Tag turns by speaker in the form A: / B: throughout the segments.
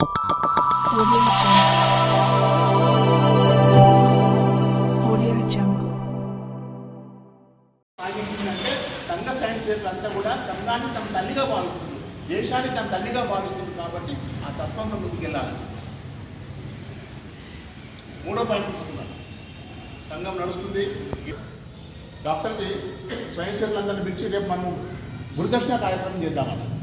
A: Audio
B: సంఘ science అంతా కూడా సంఘాన్ని తన తల్లిగా భావిస్తుంది. దేశాన్ని తన తల్లిగా భావిస్తుంది కాబట్టి ఆ తత్వంతో ముందుకెళ్ళాలని మూడో పాయింట్ తీసుకున్నాను. సంఘం నడుస్తుంది. డాక్టర్జీ స్వయం సేవకులందరినీ పిలిచి రేపు మనం గురుదక్షిణ కార్యక్రమం చేద్దామని.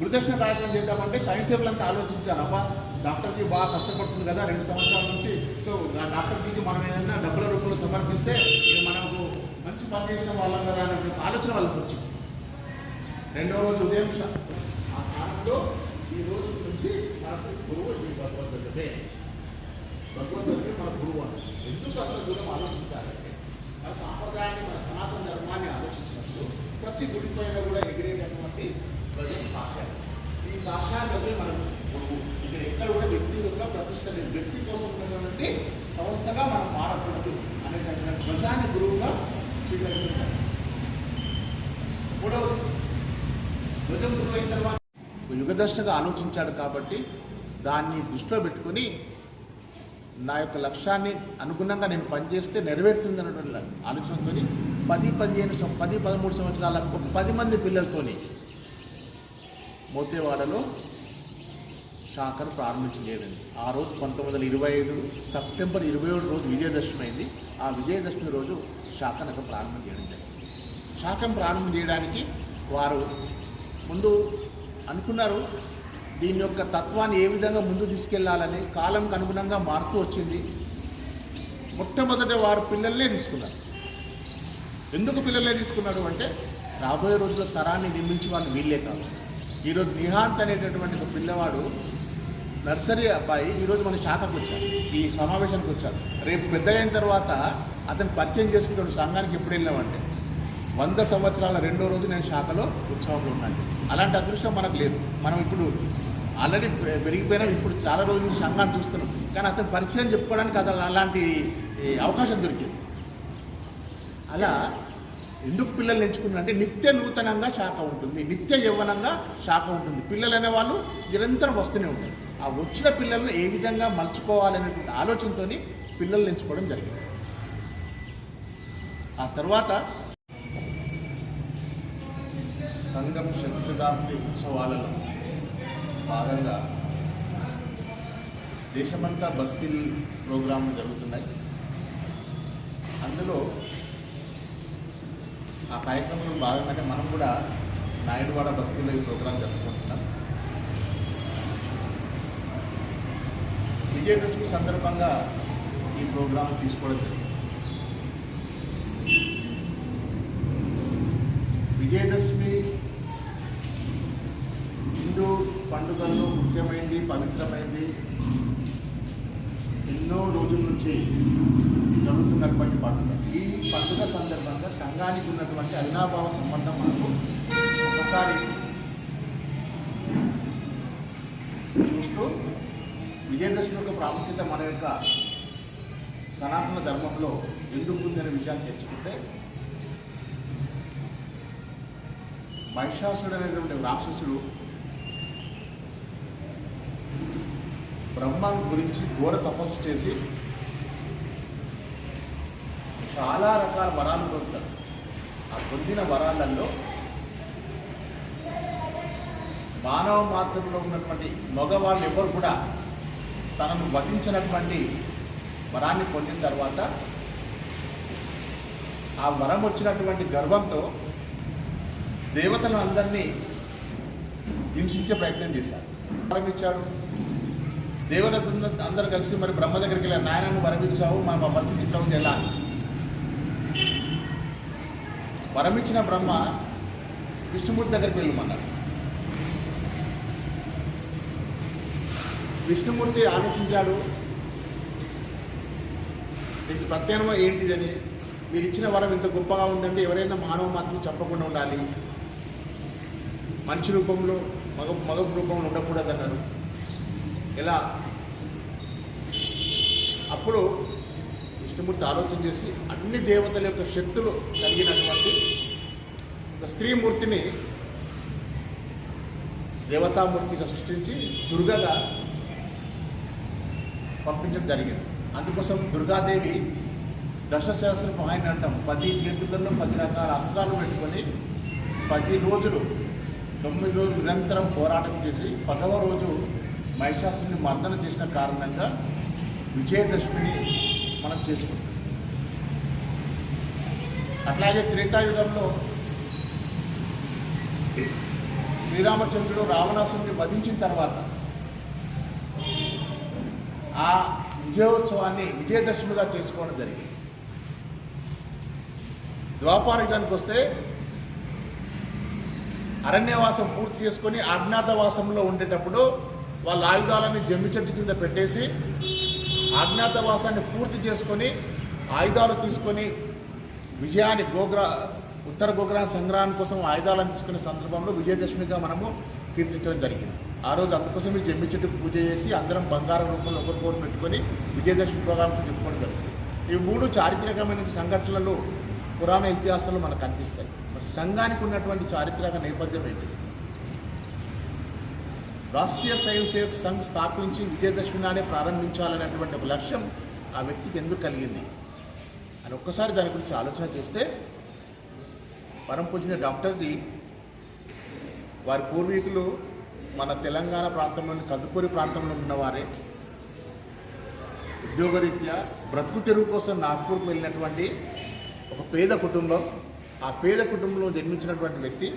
B: మృదర్శన కార్యక్రమం చేద్దామంటే స్వయం సేవకులంతా ఆలోచించారు అబ్బా డాక్టర్కి బాగా కష్టపడుతుంది కదా రెండు సంవత్సరాల నుంచి. సో డాక్టర్కి మనం ఏదైనా డబ్బుల రూపంలో సమర్పిస్తే మనకు మంచి పని చేసిన వాళ్ళం కదా అనే ఆలోచన వాళ్ళకి వచ్చింది. రెండో రోజు ఉదయం ఆ స్థానంలో ఈ రోజు నుంచి మనకు గురువు ఈ భగవద్గీతే భగవద్గీతే మన గురువు అని. ఎందుకు అంత దూరం ఆలోచించాలంటే మన సాంప్రదాయాన్ని మన సనాతన ధర్మాన్ని ఆలోచించినప్పుడు ప్రతి గుడి పైన కూడా ఎగిరేటటువంటి ఈ మనం ఇక్కడ ఎక్కడ కూడా వ్యక్తిగతంగా ప్రతిష్ట లేదు. వ్యక్తి కోసం ఉన్నటువంటి సంస్థగా మనం మారకూడదు అనేటటువంటి ధ్వజాన్ని గురువుగా స్వీకరించారు మూడవది ధ్వజం గురువు అయిన తర్వాత యుగదర్శనగా ఆలోచించాడు కాబట్టి దాన్ని దృష్టిలో పెట్టుకొని నా యొక్క లక్ష్యాన్ని అనుగుణంగా నేను పనిచేస్తే నెరవేరుతుంది అన్నటువంటి ఆలోచనతో పది పదిహేను పది పదమూడు సంవత్సరాల పది మంది పిల్లలతోని మోతేవాడలో శాఖను ప్రారంభించలేదండి. ఆ రోజు పంతొమ్మిది వందల ఇరవై ఐదు సెప్టెంబర్ ఇరవై ఏడు రోజు విజయదశమి అయింది. ఆ విజయదశమి రోజు శాఖను అక్కడ ప్రారంభం చేయడం జరిగింది. శాఖను ప్రారంభం చేయడానికి వారు ముందు అనుకున్నారు దీని యొక్క తత్వాన్ని ఏ విధంగా ముందు తీసుకెళ్ళాలని కాలంకు అనుగుణంగా మారుతూ వచ్చింది. మొట్టమొదట వారు పిల్లల్నే తీసుకున్నారు. ఎందుకు పిల్లలే తీసుకున్నారు అంటే రాబోయే రోజుల్లో తరాన్ని నిర్మించి వాళ్ళు వీళ్ళే కాదు. ఈరోజు నిహాంత్ అనేటటువంటి ఒక పిల్లవాడు నర్సరీ అబ్బాయి ఈరోజు మన శాఖకు వచ్చాడు. ఈ సమావేశానికి వచ్చాడు. రేపు పెద్ద అయిన తర్వాత అతను పరిచయం చేసుకుంటాడు సంఘానికి ఎప్పుడు వెళ్ళామంటే వంద సంవత్సరాల రెండో రోజు నేను శాఖలో ఉత్సవంలో ఉన్నాను. అలాంటి అదృష్టం మనకు లేదు. మనం ఇప్పుడు ఆల్రెడీ పెరిగిపోయినా. ఇప్పుడు చాలా రోజుల నుంచి సంఘాన్ని చూస్తున్నాం. కానీ అతను పరిచయం చెప్పుకోవడానికి అతను అలాంటి అవకాశం దొరికింది. అలా ఎందుకు పిల్లల్ని ఎంచుకున్నారంటే నిత్య నూతనంగా శాఖ ఉంటుంది నిత్య యవ్వనంగా శాఖ ఉంటుంది. పిల్లలు అనేవాళ్ళు నిరంతరం వస్తూనే ఉంటారు. ఆ వచ్చిన పిల్లలను ఏ విధంగా మలుచుకోవాలనేటువంటి ఆలోచనతో పిల్లల్ని ఎంచుకోవడం జరిగింది. ఆ తర్వాత సంఘం శతాబ్ది ఉత్సవాలలో భాగంగా దేశమంతా బస్తీ ప్రోగ్రాంలు జరుగుతున్నాయి. అందులో ఆ కార్యక్రమంలో భాగంగానే మనం కూడా నాయుడువాడ బస్తీలో ఈ ప్రోగ్రాం జరుపుకుంటున్నాం. విజయదశమి సందర్భంగా ఈ ప్రోగ్రాం తీసుకోవడం జరిగింది. విజయదశమి హిందూ పండుగల్లో ముఖ్యమైనది పవిత్రమైనది ఎన్నో రోజుల నుంచి జరుగుతున్నటువంటి పండుగ. ఈ పండుగ సందర్భంగా సంఘానికి ఉన్నటువంటి అవినాభావ సంబంధం మనకు ఒకసారి చూస్తూ విజయదశమి యొక్క ప్రాముఖ్యత మన యొక్క సనాతన ధర్మంలో ఎందుకు ఉందనే విషయాన్ని తెలుసుకుంటే మహిషాసుడు అనేటువంటి రాక్షసుడు బ్రహ్మ గురించి ఘోర తపస్సు చేసి చాలా రకాల వరాలు పొందుతాడు ఆ పొందిన వరాలలో మానవ మాత్రంలో ఉన్నటువంటి మగవాళ్ళు ఎవరు కూడా తనను వధించినటువంటి వరాన్ని పొందిన తర్వాత ఆ వరం వచ్చినటువంటి గర్వంతో దేవతలను అందరినీ హింసించే ప్రయత్నం చేశారు. వరం ఇచ్చాడు. దేవతలు అందరూ కలిసి మరి బ్రహ్మ దగ్గరికి వెళ్ళారు. నాయనను వరమించావు మన మా పరిస్థితి ఇట్లా ఉంది ఎలా? అని. వరమిచ్చిన బ్రహ్మ విష్ణుమూర్తి దగ్గరికి వెళ్ళమన్నారు. విష్ణుమూర్తి ఆలోచించాడు దీనికి ప్రత్యామ్నాయం ఏంటిదని? మీరు ఇచ్చిన వరం ఇంత గొప్పగా ఉందంటే ఎవరైనా మానవ మాత్రం చెప్పకుండా ఉండాలి. మనిషి రూపంలో మగ మగ రూపంలో ఉండకూడదన్నారు. ఎలా? అప్పుడు కృష్ణమూర్తి ఆలోచన చేసి అన్ని దేవతల యొక్క శక్తులు కలిగినటువంటి ఒక స్త్రీమూర్తిని దేవతామూర్తిగా సృష్టించి దుర్గగా పంపించడం జరిగింది. అందుకోసం దుర్గాదేవి దశశాస్త్రపు ఆయన అంటాం. పది చేతులలో పది రకాల అస్త్రాలు పెట్టుకొని పది రోజులు తొమ్మిది రోజులు నిరంతరం పోరాటం చేసి పదవ రోజు మహిషాసుని మర్దన చేసిన కారణంగా విజయదశమిని మనం చేసుకుంటాం. అట్లాగే త్రేతాయుగంలో శ్రీరామచంద్రుడు రావణాసుని వధించిన తర్వాత ఆ విజయోత్సవాన్ని విజయదశమిగా చేసుకోవడం జరిగింది. ద్వాపారయుగానికి వస్తే అరణ్యవాసం పూర్తి చేసుకొని అజ్ఞాతవాసంలో ఉండేటప్పుడు వాళ్ళ ఆయుధాలని జమ్మి చెట్టు కింద పెట్టేసి అజ్ఞాతవాసాన్ని పూర్తి చేసుకొని ఆయుధాలు తీసుకొని విజయాన్ని గోగ్రా ఉత్తర గోగ్రా సంగ్రహం కోసం ఆయుధాలను తీసుకునే సందర్భంలో విజయదశమిగా మనము కీర్తించడం జరిగింది. ఆ రోజు అందుకోసమే జమ్మి చెట్టుకు పూజ చేసి అందరం బంగారం రూపంలో ఒకరికొకరు పెట్టుకొని విజయదశమి ప్రోగ్రామ్స్ చెప్పుకోవడం జరిగింది. ఈ మూడు చారిత్రకమైన సంఘటనలు పురాణ ఇతిహాసాలు మనకు కనిపిస్తాయి. మరి సంఘానికి ఉన్నటువంటి చారిత్రక నేపథ్యం ఏంటి? రాష్ట్రీయ స్వయం సేవక్ సంఘ్ స్థాపించి విజయదశమి నాడే ప్రారంభించాలనేటువంటి ఒక లక్ష్యం ఆ వ్యక్తికి ఎందుకు కలిగింది? అని ఒక్కసారి దాని గురించి ఆలోచన చేస్తే పరం పూజిన డాక్టర్జీ వారి పూర్వీకులు మన తెలంగాణ ప్రాంతంలోని కందుకూరి ప్రాంతంలో ఉన్నవారే. ఉద్యోగరీత్యా బ్రతుకు తెరువు కోసం నాగ్పూర్కు వెళ్ళినటువంటి ఒక పేద కుటుంబం ఆ పేద కుటుంబంలో జన్మించినటువంటి వ్యక్తి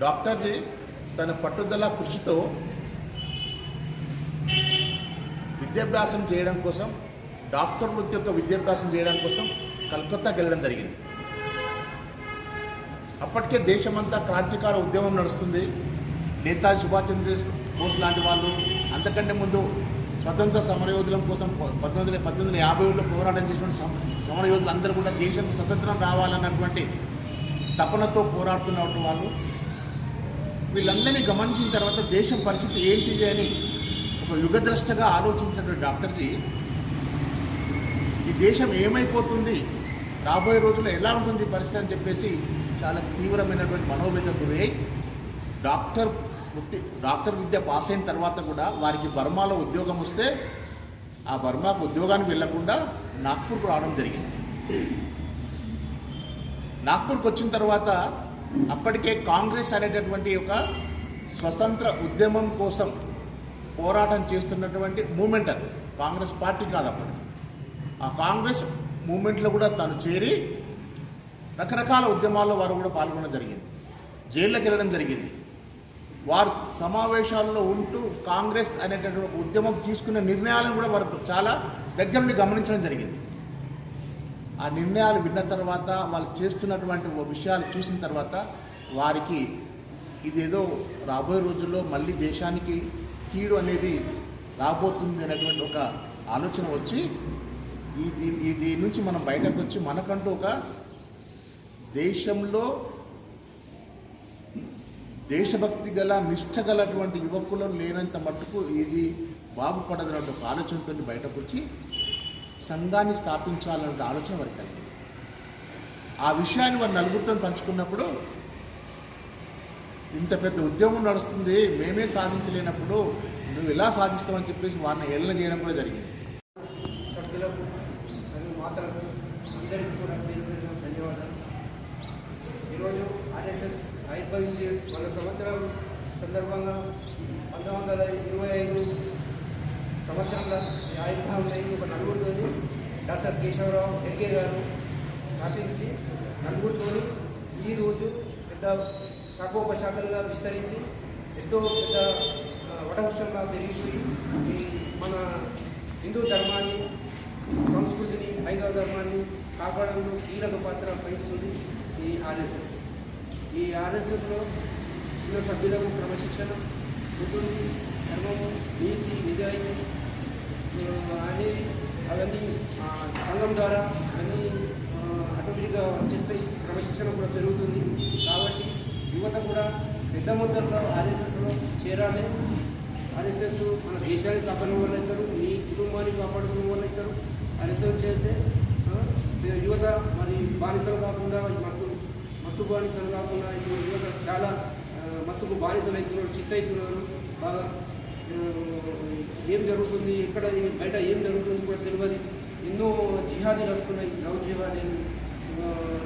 B: డాక్టర్జీ తన పట్టుదల కృషితో విద్యాభ్యాసం చేయడం కోసం డాక్టర్ వృత్తి యొక్క విద్యాభ్యాసం చేయడం కోసం కలకత్తాకి వెళ్ళడం జరిగింది. అప్పటికే దేశమంతా క్రాంతికార ఉద్యమం నడుస్తుంది. నేతాజీ సుభాష్ చంద్ర బోస్ లాంటి వాళ్ళు అంతకంటే ముందు స్వతంత్ర సమరయోధులం కోసం పంతొమ్మిది వందల పద్దెనిమిది వందల యాభై ఏడులో పోరాటం చేసిన సమరయోధులు అందరూ కూడా దేశం స్వతంత్రం రావాలన్నటువంటి తపనతో పోరాడుతున్నటువంటి వాళ్ళు. వీళ్ళందరినీ గమనించిన తర్వాత దేశం పరిస్థితి ఏంటిది అని ఒక యుగద్రష్టగా ఆలోచించినటువంటి డాక్టర్జీ ఈ దేశం ఏమైపోతుంది? రాబోయే రోజుల్లో ఎలా ఉంటుంది పరిస్థితి అని చెప్పేసి చాలా తీవ్రమైనటువంటి మనోవేద గురై డాక్టర్ వృత్తి డాక్టర్ విద్య పాస్ అయిన తర్వాత కూడా వారికి బర్మాలో ఉద్యోగం వస్తే ఆ బర్మాకు ఉద్యోగానికి వెళ్ళకుండా నాగ్పూర్కు రావడం జరిగింది. నాగ్పూర్కి వచ్చిన తర్వాత అప్పటికే కాంగ్రెస్ అనేటటువంటి ఒక స్వతంత్ర ఉద్యమం కోసం పోరాటం చేస్తున్నటువంటి మూమెంట్ అది. కాంగ్రెస్ పార్టీ కాదు అప్పటికి. ఆ కాంగ్రెస్ మూమెంట్లో కూడా తను చేరి రకరకాల ఉద్యమాల్లో వారు కూడా పాల్గొనడం జరిగింది. జైళ్ళకి వెళ్ళడం జరిగింది. వారు సమావేశాల్లో ఉంటూ కాంగ్రెస్ అనేటటువంటి ఉద్యమం తీసుకున్న నిర్ణయాలను కూడా వారు చాలా దగ్గర నుండి గమనించడం జరిగింది. ఆ నిర్ణయాలు విన్న తర్వాత వాళ్ళు చేస్తున్నటువంటి ఓ విషయాలు చూసిన తర్వాత వారికి ఇదేదో రాబోయే రోజుల్లో మళ్ళీ దేశానికి కీడు అనేది రాబోతుంది అనేటువంటి ఒక ఆలోచన వచ్చి ఈ ఈ దీని నుంచి మనం బయటకు వచ్చి మనకంటూ ఒక దేశంలో దేశభక్తి గల నిష్ట గలటువంటి యువకులు లేనంత మట్టుకు ఇది బాగుపడదన్నటువంటి ఒక ఆలోచనతో బయటకు వచ్చి సంఘాన్ని స్థాపించాలన్న ఆలోచన వారికి కలిగింది. ఆ విషయాన్ని వారు నలుగురితో పంచుకున్నప్పుడు ఇంత పెద్ద ఉద్యమం నడుస్తుంది మేమే సాధించలేనప్పుడు నువ్వు ఎలా సాధిస్తావని చెప్పేసి వారిని ఏళ్ళ చేయడం కూడా జరిగింది.
C: సభ్యులకు మరియు మాతలకు అందరికీ కూడా ధన్యవాదాలు ఈరోజు ఆర్ఎస్ఎస్ ఆవిర్భవించి వంద సంవత్సరాలు సందర్భంగా పంతొమ్మిది వందల ఇరవై ఐదు సంవత్సరంలో ఈ ఆవిర్భావం ఒక నలుగురితోని డాక్టర్ కేశవరావు ఎన్కే గారు స్థాపించి నలుగురితోని ఈరోజు పెద్ద శాఖోపశాఖలుగా విస్తరించి ఎంతో పెద్ద ఆ, వటవృక్షంగా పెరిగిపోయి ఈ మన హిందూ ధర్మాన్ని సంస్కృతిని హైదవ ధర్మాన్ని కాపాడంలో కీలక పాత్ర వహిస్తుంది ఈ ఆర్ఎస్ఎస్. ఈ ఆర్ఎస్ఎస్లో ఉన్న సభ్యులకు క్రమశిక్షణ ఉంటుంది ధర్మము నీతి నిజాయితీ ఆ, అనేవి అవన్నీ సంఘం ద్వారా అన్నీ ఆటోమేటిక్గా వచ్చేస్తాయి. క్రమశిక్షణ కూడా పెరుగుతుంది. కాబట్టి యువత కూడా పెద్ద మొత్తంలో ఆర్ఎస్ఎస్లో చేరాలి. ఆర్ఎస్ఎస్ మన దేశాన్ని కాపాడిన వాళ్ళు అవుతారు. మీ కుటుంబాన్ని కాపాడుకున్న వాళ్ళు అవుతారు. ఆర్ఎస్ఎస్ చేస్తే యువత మరి బానిసలు కాకుండా మత్తు మత్తు బానిసలు కాకుండా ఇప్పుడు యువత చాలా మత్తుకు బానిసలు అవుతున్నారు చిత్త అవుతున్నారు బాగా ఏం జరుగుతుంది? ఎక్కడ బయట ఏం జరుగుతుంది కూడా తెలియదు. ఎన్నో జిహాదీలు వస్తున్నాయి. లవ్ జిహాదీలు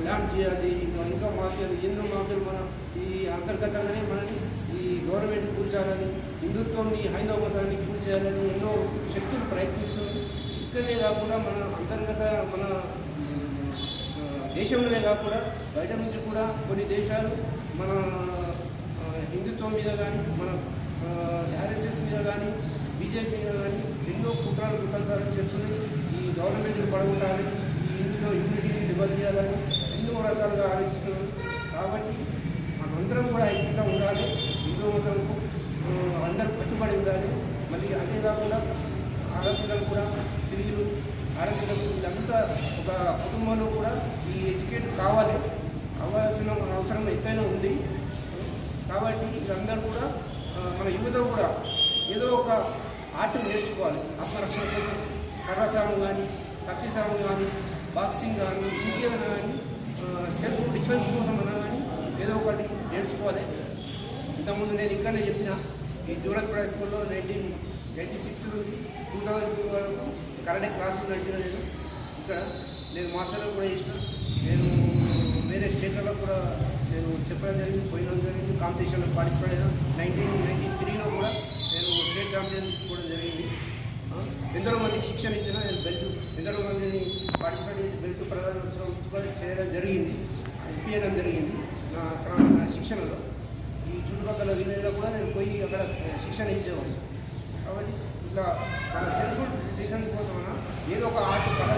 C: ల్యాండ్ జిహాదీ ఇంకా మాఫియాలు ఎన్నో మాఫియాలు మన ఈ అంతర్గతంగానే మనని ఈ గవర్నమెంట్ కూల్చాలని హిందుత్వంని హైందవ మతాన్ని కూల్చేయాలని ఎన్నో శక్తులు ప్రయత్నిస్తుంది ఇక్కడనే కాకుండా మన అంతర్గత మన దేశంలోనే కాకుండా బయట నుంచి కూడా కొన్ని దేశాలు మన హిందుత్వం మీద కానీ మన ఆర్ఎస్ఎస్ మీద కానీ బీజేపీ మీద కానీ ఎన్నో కుట్రాలు కుతంత్రాలు చేస్తున్నాయి. ఈ గవర్నమెంట్ పడగొట్టాలి. ఈ ఇందులో యూనిటీని డెవలప్ చేయాలని ఎన్నో రకాలుగా ఆలోచిస్తున్నారు. కాబట్టి మనందరం కూడా ఐక్యంగా ఉండాలి. హిందూ మతంకు అందరూ కట్టుబడి ఉండాలి. మళ్ళీ అంతేకాకుండా ఆడపిల్లలు కూడా స్త్రీలు ఆడపిల్లలు వీళ్ళంతా ఒక కుటుంబంలో కూడా ఈ ఎడ్యుకేట్ కావాలి. కావాల్సిన అవసరం ఎంతైనా ఉంది. కాబట్టి వీళ్ళందరూ కూడా మన యువత కూడా ఏదో ఒక ఆర్ట్ నేర్చుకోవాలి. ఆత్మరక్షణ కోసం కర్రసారం కానీ కత్తిసారం కానీ బాక్సింగ్ కానీ ఇంకేమైనా కానీ సెల్ఫ్ డిఫెన్స్ కోసం అన్నా కానీ ఏదో ఒకటి నేర్చుకోవాలి. ఇంతకుముందు నేను ఇక్కడనే చెప్పిన ఈ దూరత్పడ స్కూల్లో నైన్టీన్ నైంటీ సిక్స్ నుండి టూ థౌజండ్ టూ వరకు కరాటే క్లాసులు నడిచిన నేను. ఇక్కడ నేను మాస్టర్లో కూడా చేసిన. నేను వేరే స్టేట్లలో కూడా నేను చెప్పడం జరిగింది పోయిన జరిగింది కాంపిటీషన్లో పార్టిసిపేట్ అయినా. నైన్టీన్ నైన్టీ త్రీలో కూడా నేను స్టేట్ ఛాంపియన్ తీసుకోవడం జరిగింది ఆ, ఎందరో మందికి శిక్షణ ఇచ్చిన నేను బెల్ట్ ఎందరో మందిని పార్టిసిపేట్ చేసి బెల్ట్ ప్రధానోత్సవం చేయడం జరిగింది. ఇప్పించడం జరిగింది నా అక్కడ నా శిక్షణలో. ఈ చుట్టుపక్కల విలేజ్లో కూడా నేను పోయి అక్కడ శిక్షణ ఇచ్చేవాడిని. కాబట్టి ఇట్లా మన సెల్ఫ్ డిఫెన్స్ కోసమైనా ఏదో ఒక ఆర్ట్ కళ